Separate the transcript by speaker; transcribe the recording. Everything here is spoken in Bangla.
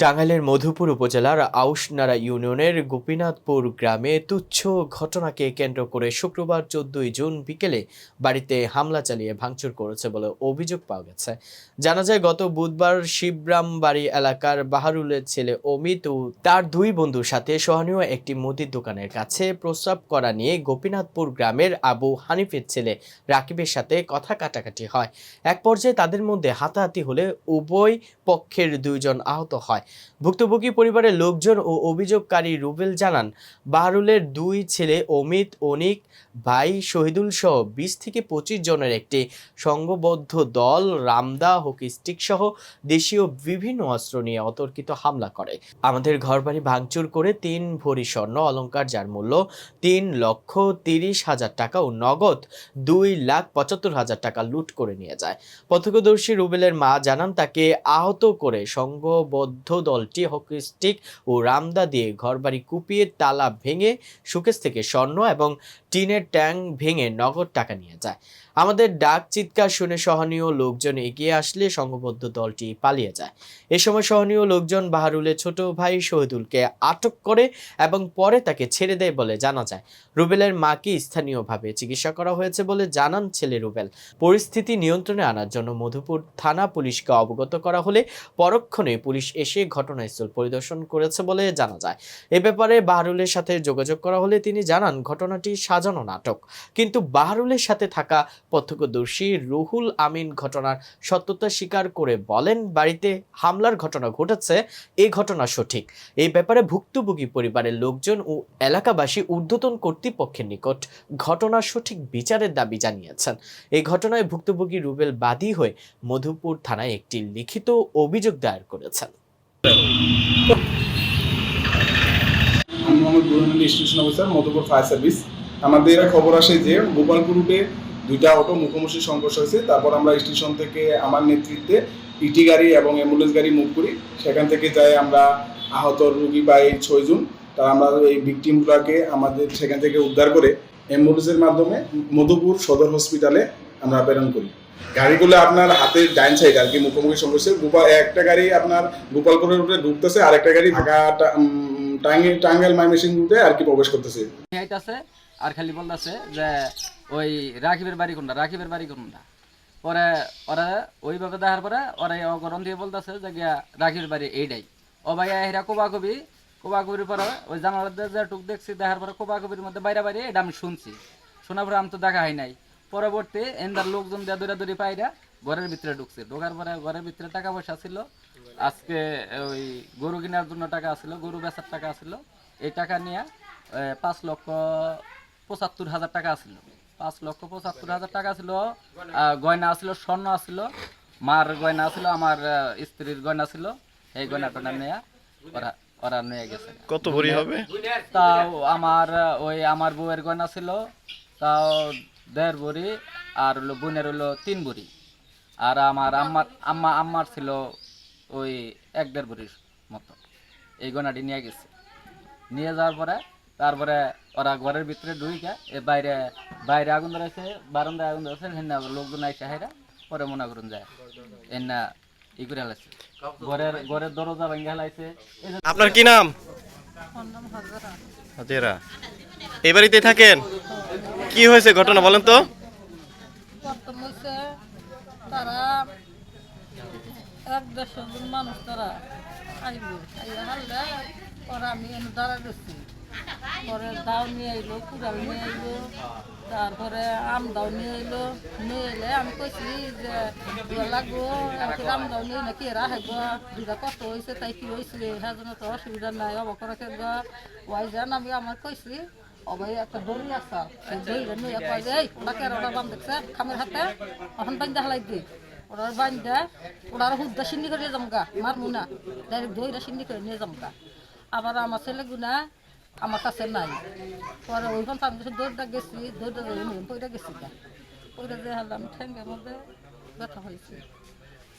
Speaker 1: টাঙ্গাইলের মধুপুর উপজেলার আউশনারা ইউনিয়নের গোপীনাথপুর গ্রামে তুচ্ছ ঘটনাকে কেন্দ্র করে শুক্রবার চোদ্দই জুন বিকেলে বাড়িতে হামলা চালিয়ে ভাঙচুর করেছে বলে অভিযোগ পাওয়া গেছে। জানা যায়, গত বুধবার শিবরাম বাড়ি এলাকার বাহারুলের ছেলে অমিত ও তার দুই বন্ধুর সাথে সহনীয় একটি মুদির দোকানের কাছে প্রস্রাব করা নিয়ে গোপীনাথপুর গ্রামের আবু হানিফের ছেলে রাকিবের সাথে কথা কাটাকাটি হয়। এক পর্যায়ে তাদের মধ্যে হাতাহাতি হলে উভয় পক্ষের দুইজন আহত হয়। ভুক্তভোগী পরিবারের লোকজন ও অভিযোগকারী রুবেল জানান, বাহারুলের দুই ছেলে অমিত অনিক, ভাই শহীদুল সহ বিশ থেকে পঁচিশ জনের একটি সংঘবদ্ধ দল, রামদা, হকি স্টিক সহ দেশীয় বিভিন্ন অস্ত্র নিয়ে অতর্কিত হামলা করে। আমাদের ঘরবাড়ি ভাঙচুর করে তিন ভরি স্বর্ণ অলংকার যার মূল্য তিন লক্ষ তিরিশ হাজার টাকা ও নগদ দুই লাখ পঁচাত্তর হাজার টাকা লুট করে নিয়ে যায়। প্রত্যক্ষদর্শী রুবেলের মা জানান, তাকে আহত করে সংঘবদ্ধ দলটি হকি স্টিক ও রামদা দিয়ে ঘরবাড়ি কুপিয়ে তালা ভেঙে সুকেশ থেকে স্বর্ণ এবং টিনের ট্যাঙ্ক ভেঙে নগদ টাকা নিয়ে যায়। আমাদের ডাক চিৎকার শুনে সহনীয় লোকজন এগিয়ে আসলে সংঘবদ্ধ দলটি পালিয়ে যায়। এ সময় সহনীয় লোকজন বাহারুলের ছোট ভাই শহীদুলকে আটক করে এবং পরে তাকে ছেড়ে দেয় বলে জানা যায়। রুবেলের মাকে স্থানীয়ভাবে চিকিৎসা করা হয়েছে বলে জানান ছেলে রুবেল। পরিস্থিতি নিয়ন্ত্রণে আনার জন্য মধুপুর থানা পুলিশকে অবগত করা হলে পরক্ষণে পুলিশ এসে ঘটনাস্থল পরিদর্শন করেছে বলে জানা যায়। এ ব্যাপারে বাহারুলের সাথে যোগাযোগ করা হলে তিনি জানান, ঘটনাটি সাজানো নাটক। কিন্তু বাহারুলের সাথে থাকা প্রত্যক্ষদর্শী রুহুল আমিন ঘটনার সত্যতা স্বীকার করে বলেন, বাড়িতে হামলার ঘটনা ঘটেছে এই ঘটনা সঠিক। এই ব্যাপারে ভুক্তভোগী পরিবারের লোকজন ও এলাকাবাসী ঊর্ধ্বতন কর্তৃপক্ষের নিকট ঘটনার সঠিক বিচারের দাবি জানিয়েছেন। এই ঘটনায় ভুক্তভোগী রুবেল বাদী হয়ে মধুপুর থানায় একটি লিখিত অভিযোগ দায়ের করেছেন।
Speaker 2: আমি স্টেশন মধুপুর সার্ভিস। আমাদের খবর আসে যে গোপালপুর রুটে দুইটা অটো মুখোমুখি সংঘর্ষ হয়েছে। তারপর আমরা স্টেশন থেকে আমার নেতৃত্বে ইটি গাড়ি এবং অ্যাম্বুলেন্স গাড়ি মুভ করি। সেখান থেকে যাই আমরা আহত রুগী পাই ছয়জন। তারা আমরা এই ভিকটিমগুলোকে আমাদের সেখান থেকে উদ্ধার করে অ্যাম্বুলেন্সের মাধ্যমে মধুপুর সদর হসপিটালে আমরা প্রেরণ করি। গাড়িগুলো আপনার হাতে ডাইন সাইড আর কি মুখোমুখি সংঘর্ষে গোপাল একটা গাড়ি আপনার গোপালপুরের রুটে ঢুকতেছে আর একটা গাড়ি ঢাকা টা- উম, টাঙ্গাইল টাঙ্গাইল মাইমেসিং রুটে আর কি প্রবেশ করতেছে।
Speaker 3: আর খালি বলতেছে যে ওই রাকিবের বাড়ি কোনটা রাকিবের বাড়ি কোনটা? পরে ওরা ওইভাবে দেখার পরে ওরা অগরম দিয়ে বলতেছে যে গিয়া রাকিবের বাড়ি এইটাই। ও ভাই এরা কোবা কবি কোবা কবির পরে ওই জানালার দিয়ে যে টুক দেখছি দেখার পরে কোবা কবির মধ্যে বাইরে বাইরে এটা আমি শুনছি। শোনার পরে আমি তো দেখা হয় নাই। পরবর্তী এন্দার লোকজন দিয়ে দৌড়া দৌড়ি পাইরা ঘরের ভিতরে ঢুকছে। ঢোকার পরে ঘরের ভিতরে টাকা পয়সা ছিল। আজকে ওই গরু কেনার জন্য টাকা ছিল গরু বেচার টাকা ছিল এই টাকা নিয়ে পাঁচ লক্ষ পঁচাত্তর হাজার টাকা ছিল পাঁচ লক্ষ পঁচাত্তর হাজার টাকা ছিল গয়না ছিল স্বর্ণ ছিল মার গয়না ছিল আমার স্ত্রীর গয়না ছিল। এই গয়না টয়না নিয়ে ওরা ওরা নিয়ে গেছে।
Speaker 4: কত ভরি হবে?
Speaker 3: তাও আমার ওই আমার বউয়ের গয়না ছিল। তাও দেড় ভরি আর হলো বোনের হলো তিন বড়ি। আর আমার আম্মার আম্মা আম্মার ছিল ওই এক দেড় ভরির মতো। এই গয়নাটি নিয়ে গেছে। নিয়ে যাওয়ার পরে তারপরে ওরা ঘরের ভিতরে ঢুইকে এ বাইরে বাইরে আগুন ধরেছে বারান্দায় আগুন ধরেছে হেনা লোকজন আইসা হেরা পরে মনে করুন যায় এনা ই করে হেলাইছে। ঘরের ঘরের দরজা ভেঙে হেলাইছে।
Speaker 4: আপনার কি নাম? হাজেরা। এই বাড়িতে থাকেন? কি হয়েছে ঘটনা বলেন তো?
Speaker 5: তারা এক আমি দাঁড়া তারপরে আম নিয়ে আইলো। নিয়ে এলে আমি কইছি যে লাগবো আম নিয়ে হেব দুটা কষ্ট হয়েছে তাই কি হয়েছে হ্যাঁ অসুবিধা নাই, অবাক খেলবা ওয়াই যান আমি আমার কইছি অবাই একটা দড়ি আছে। সেই দড়িটা নিয়ে কয় যে এই ওটা কেন ওটা বাম দেখছে খামের হাতে এখন বান্ধা হালাই দি। ওটার বান্ধা ওটার হুদ্দা সিন্নি করে যামগা মারমু না। ডাইরেক্ট দইটা সিন্নি করে নিয়ে যামগা। আবার আমার ছেলে গুনা আমার কাছে নাই। পরে ওইখান আমি কিছু দৌড়টা গেছি দৌড়টা নিয়ে গেছি গা। পইটা যে হারলাম ঠ্যাঙ্গের মধ্যে ব্যথা হয়েছে